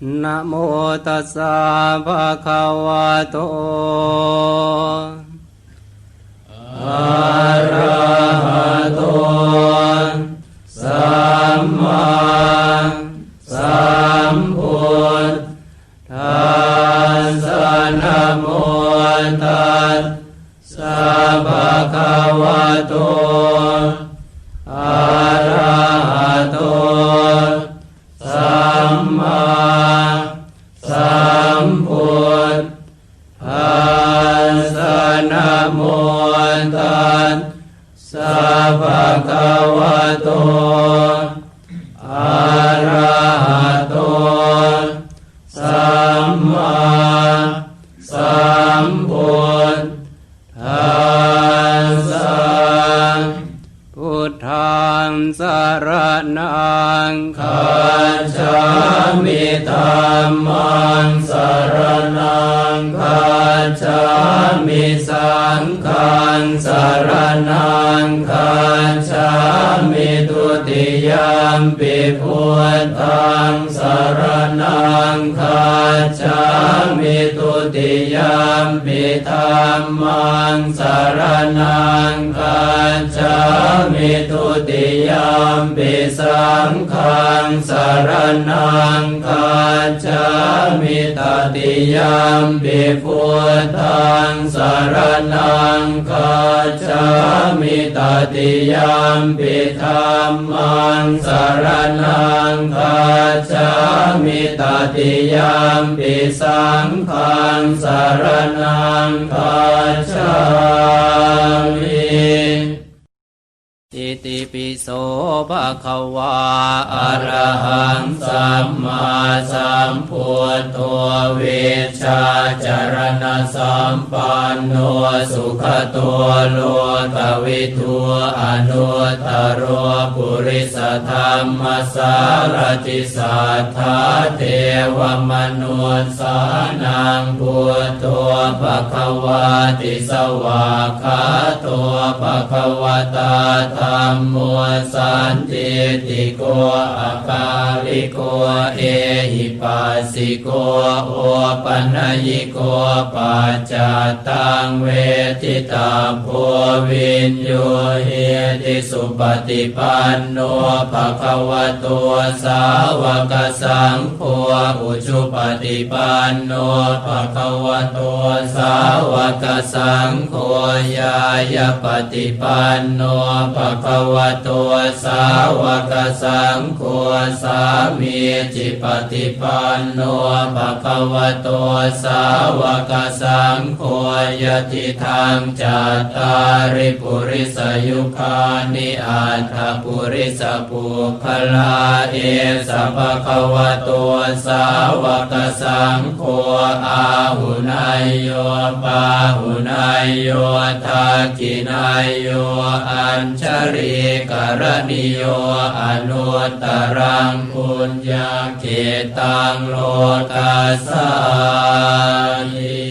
นะโมตัสสะภะคะวะโต อะระหะโต สัมมาสัมพุทธัสสะนะโมตัสสะภะคะวะโต อะ ธัสสนะโมตัสสะภะคะวะโตอะระหะโตสัมมาสัมพุทธัสสะพุทธังสารนังคัจฉามิธัมมัง สังฆันสารนังคัจามิตุติยามปิพุทธังสารนังคัจามิ ติยามปิธัมมังสารนังคัจามิทุติยามปิสังฆังสารนังคัจามิตติยามปิพุทธังสารนังคัจามิตติยามปิธรรมังสารนังคัจามิตติยามปิสังฆังสารนังคาชามิ อิติปิโสภะคะวาอะระหังสัมมาสัมพุทโธเวชาจารณสัมปันโนสุขตัวโลกวิทูอนุตตรปุริสธรรมสารติสัทธาเทวมนุสสานังพุทโธภะคะวาติสวากขาโตภะคะวตาธรรมโมสันติติโกอาคาลิโกเอหิปัสสิโกโอปัญญิโกปัจจตังเวทิตาโพวินโยเฮติสุปฏิปันโนภะคะวะโตสาวกสังโฆอุชุปฏิปันโนภะคะวะโตสาวกสังโฆยายปฏิปันโนภะคะวะโตสาวกสังโฆสามีจิปฏิปันโนภะคะวะโตสาวกสังโฆยติทางจัตตาริปุริสยุคานิอัตถปุริสปุคลาเอสภะคะวะโตสาวกสังโฆอาหุนายโยปาหุนายโยทักขินายโยอัญชริกรณิโยอนุตรังปุญญาเกตังโลกัสสานิ